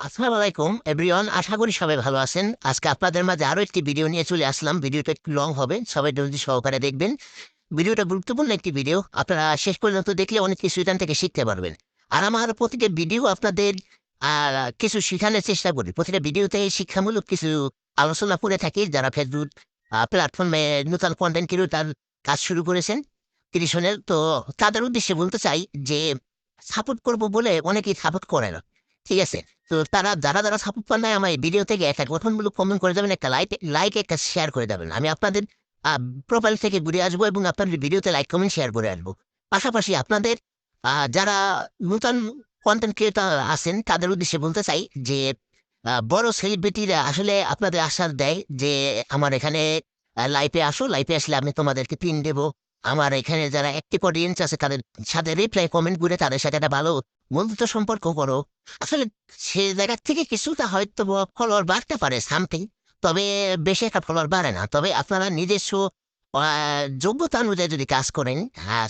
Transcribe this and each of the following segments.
আসসালামু আলাইকুম এভরিওয়ান আশা করি সবাই ভালো আছেন। আজকে আপনাদের মাঝে আরও একটি ভিডিও নিয়ে চলে আসলাম। ভিডিওটা একটু লং হবে, সবাই ধৈর্য সহকারে দেখবেন। ভিডিওটা গুরুত্বপূর্ণ একটি ভিডিও আপনারা শেষ পর্যন্ত দেখলে অনেক কিছু এখান থেকে শিখতে পারবেন। আর আমার প্রতিটা ভিডিও আপনাদের কিছু শেখানোর চেষ্টা করি। প্রতিটা ভিডিওতে শিক্ষামূলক কিছু আলোচনা করে থাকি। যারা ফেসবুক প্ল্যাটফর্মে নতুন কন্টেন্ট তার কাজ শুরু করেছেন ক্রিয়েশনের তো তাদের উদ্দেশ্যে বলতে চাই যে সাপোর্ট করব বলে অনেকেই সাপোর্ট করে না। ঠিক আছে? তো তারা, যারা যারা সাপোর্ট পান নাই, আমার এই ভিডিও থেকে একটা গঠনমূলক কমেন্ট করে যাবেন, একটা লাইক লাইক একটা শেয়ার করে দেবেন আমি আপনাদের প্রোফাইল থেকে ঘুরে আসব এবং আপনাদের ভিডিওতে লাইক কমেন্ট শেয়ার করে আসব। পাশাপাশি আপনাদের যারা নতুন কন্টেন্ট ক্রিয়েটার আছেন, তাদের উদ্দেশ্যে বলতে চাই যে বড় সেলিব্রিটিরা আসলে আপনাদের আশ্বাস দেয় যে, আমার এখানে লাইফে আসো। লাইফে আসলে আমি তোমাদেরকে পিন দেবো। আমার এখানে যারা একটি অডিয়েন্স আছে, তাদের সাথে রিপ্লাই কমেন্ট করে তাদের সাথে একটা ভালো বন্ধুত্ব সম্পর্ক করো। আসলে সে জায়গার থেকে কিছুটা হয়তো ফলোয়ার বাড়তে পারে সামথিং তবে বেশি একটা ফলোয়ার বাড়ে না। তবে আপনারা নিজস্ব যোগ্যতা অনুযায়ী যদি কাজ করেন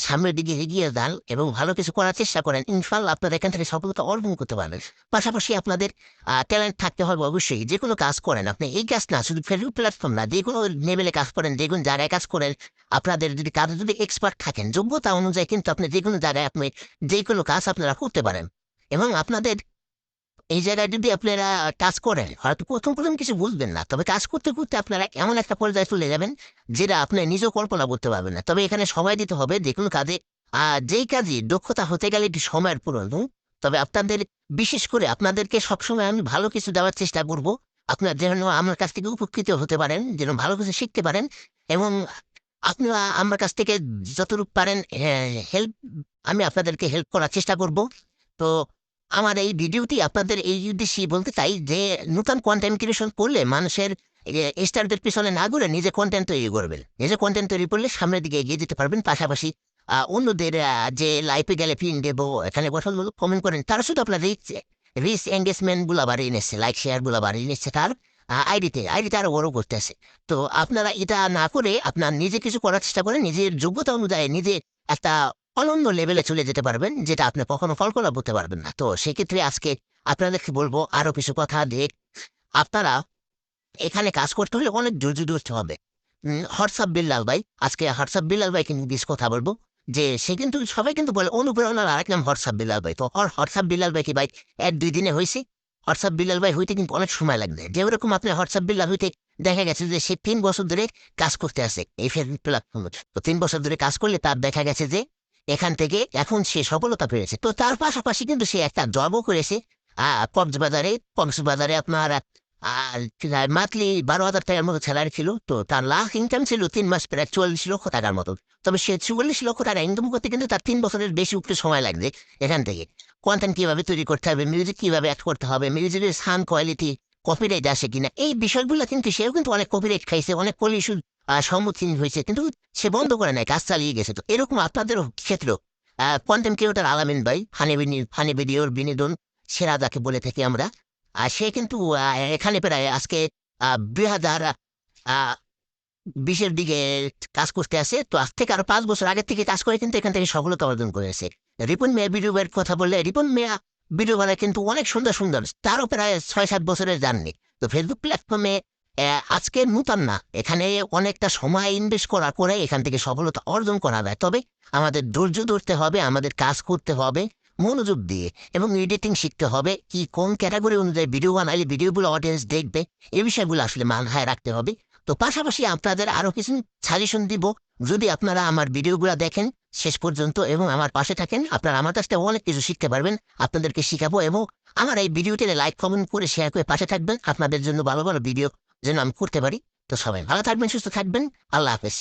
সামনের দিকে এগিয়ে যান এবং ভালো কিছু করার চেষ্টা করেন ইনশাল্লাহ আপনারা এখান থেকে সফলতা অর্জন করতে পারেন পাশাপাশি আপনাদের ট্যালেন্ট থাকতে হবে অবশ্যই। যে কোনো কাজ করেন আপনি, এই কাজ না, শুধু ফেসবুক প্ল্যাটফর্ম না, যে কোনো লেভেলে কাজ করেন, যে কোনো জায়গায় কাজ করেন, আপনাদের যদি কাজে, যদি এক্সপার্ট থাকেন, যোগ্যতা অনুযায়ী কিন্তু আপনি যে কোনো জায়গায় আপনি যে কোনো কাজ আপনারা করতে পারেন। এবং আপনাদের এই জায়গায় যদি আপনারা কাজ করেন, হয়তো প্রথম প্রথম কিছু বুঝবেন না। তবে কাজ করতে করতে আপনারা এমন একটা পর্যায়ে চলে যাবেন যেটা আপনি নিজেও কল্পনা করতে পারবেন না। তবে এখানে সময় দিতে হবে। যে কোনো কাজে যেই কাজে দক্ষতা হতে গেলে একটি সময়ের প্রয়োজন। তবে আপনাদের, বিশেষ করে আপনাদেরকে সবসময় আমি ভালো কিছু দেওয়ার চেষ্টা করব। আপনার যেন আমার কাছ থেকে উপকৃত হতে পারেন, যেন ভালো কিছু শিখতে পারেন এবং আপনারা আমার কাছ থেকে যতটুকু পারেন হেল্প, আমি আপনাদেরকে হেল্প করার চেষ্টা করব। তো আমার এই ভিডিওটি আপনাদের এই উদ্দেশ্যে বলতে চাই যে, নতুন কন্টেন্ট ক্রিয়েশন করলে মানুষের স্টারদের পিছনে না ঘুরে নিজে কন্টেন্ট তৈরি করবেন। নিজে কন্টেন্ট তৈরি করলে সামনের দিকে এগিয়ে যেতে পারবেন। পাশাপাশি অন্যদের যে লাইফে গেলে পিন দেবো, এখানে গঠনমূলক কমেন্ট করেন, তারা শুধু আপনার রিচ রিচ এঙ্গেজমেন্টগুলা বাড়িয়ে নিচ্ছে লাইক শেয়ারগুলা বাড়িয়ে নিচ্ছে তার আইডিতে আইডিতে আরও বড় করতেছে তো আপনারা এটা না করে আপনার নিজে কিছু করার চেষ্টা করেন, নিজের যোগ্যতা অনুযায়ী নিজে একটা অনন্য লেভেলে চলে যেতে পারবেন, যেটা আপনি কখনো কল্পনা করতে পারবেন না। তো সেক্ষেত্রে আজকে আপনাদেরকে বলব আরও কিছু কথা দেখ আপনারা এখানে কাজ করতে হলে অনেক ধৈর্য ধরতে হবে। হোয়াটসঅ্যাপ বিল্লাল ভাই, আজকে হোয়াটসঅ্যাপ বিল্লাল ভাইকে নিয়ে বেশ কথা বলব, যে সে কিন্তু, সবাই কিন্তু বলে অনুপ্রেরণার আরেক নাম হোয়াটসঅ্যাপ বিল্লাল ভাই। তো হোয়াটসঅ্যাপ বিল্লাল ভাই কি ভাই এক দুই দিনে হয়েছে, হোয়াটসঅ্যাপ বিল্লাল ভাই হইতে কিন্তু অনেক সময় লাগবে। যে ওরকম আপনি হোয়াটসঅ্যাপ বিল্লাল হইতে দেখা গেছে যে সে তিন বছর ধরে কাজ করতে আসে, এই ফেসবুক প্ল্যাটফর্মে তো তিন বছর ধরে কাজ করলে তার দেখা গেছে যে এখান থেকে এখন সে সফলতা পেয়েছে। তো তার পাশাপাশি কিন্তু সে একটা জবও করেছে। কক্সবাজারে কক্সবাজারে আপনার আর মান্থলি বারো হাজার টাকার মতো স্যালারি ছিল। তো তার লাখ ইনকাম ছিল তিন মাস, প্রায় চুয়াল্লিশ লক্ষ টাকার মতো। তবে সে চুয়াল্লিশ লক্ষ টাকা ইনকাম করতে কিন্তু তার তিন বছরের বেশি উঠতে সময় লাগবে এখান থেকে। কন্টেন্ট কীভাবে তৈরি করতে হবে মিউজিক কীভাবে অ্যাড করতে হবে মিউজিকের সাউন্ড কোয়ালিটি কপিরাইট আসে কিনা, এই বিষয়গুলো কিন্তু সেও কিন্তু অনেক কপিরাইট খাইছে, অনেক পলিউশন সম্মুখীন হয়েছে। কিন্তু সে বন্ধ করে নাই, কাজ চালিয়ে গেছে তো। এরকম আপনাদের ক্ষেত্র? কন্টেন্ট ক্রিয়েটার আলামিন ভাই ফানি বিনি- ফানি বিনোদন সেরা যাকে বলে থাকি আমরা। আর সে কিন্তু এখানে প্রায় আজকে দুই হাজার বিশের দিকে কাজ করতে আসে। তো আজ থেকে আরও পাঁচ বছর আগের থেকে কাজ করে কিন্তু এখান থেকে সফলতা অর্জন করেছে। রিপন মেয়া ভিডিও এর কথা বললে, রিপন মেয়া বানায় কিন্তু অনেক সুন্দর সুন্দর, তারও প্রায় ছয় সাত বছরের জার্নি। তো ফেসবুক প্ল্যাটফর্মে আজকে নূতন না। এখানে অনেকটা সময় ইনভেস্ট করা করে এখান থেকে সফলতা অর্জন করা যায়। তবে আমাদের ধৈর্য ধরতে হবে, আমাদের কাজ করতে হবে, মনোযোগ দিয়ে এবং এডিটিং শিখতে হবে কি কোন ক্যাটাগরি অনুযায়ী ভিডিও বানাইলে ভিডিওগুলো অডিয়েন্স দেখবে এই বিষয়গুলো আসলে মাথায় রাখতে হবে। তো পাশাপাশি আপনাদের আরও কিছু সাজেশন দিব। যদি আপনারা আমার ভিডিওগুলো দেখেন শেষ পর্যন্ত এবং আমার পাশে থাকেন, আপনারা আমার কাছ থেকে অনেক কিছু শিখতে পারবেন, আপনাদেরকে শিখাবো এবং আমার এই ভিডিওটি লাইক কমেন্ট করে শেয়ার করে পাশে থাকবেন। আপনাদের জন্য ভালো ভালো ভিডিও যেন আমি করতে পারি। তো সবাই ভালো থাকবেন সুস্থ থাকবেন। আল্লাহ হাফেজ।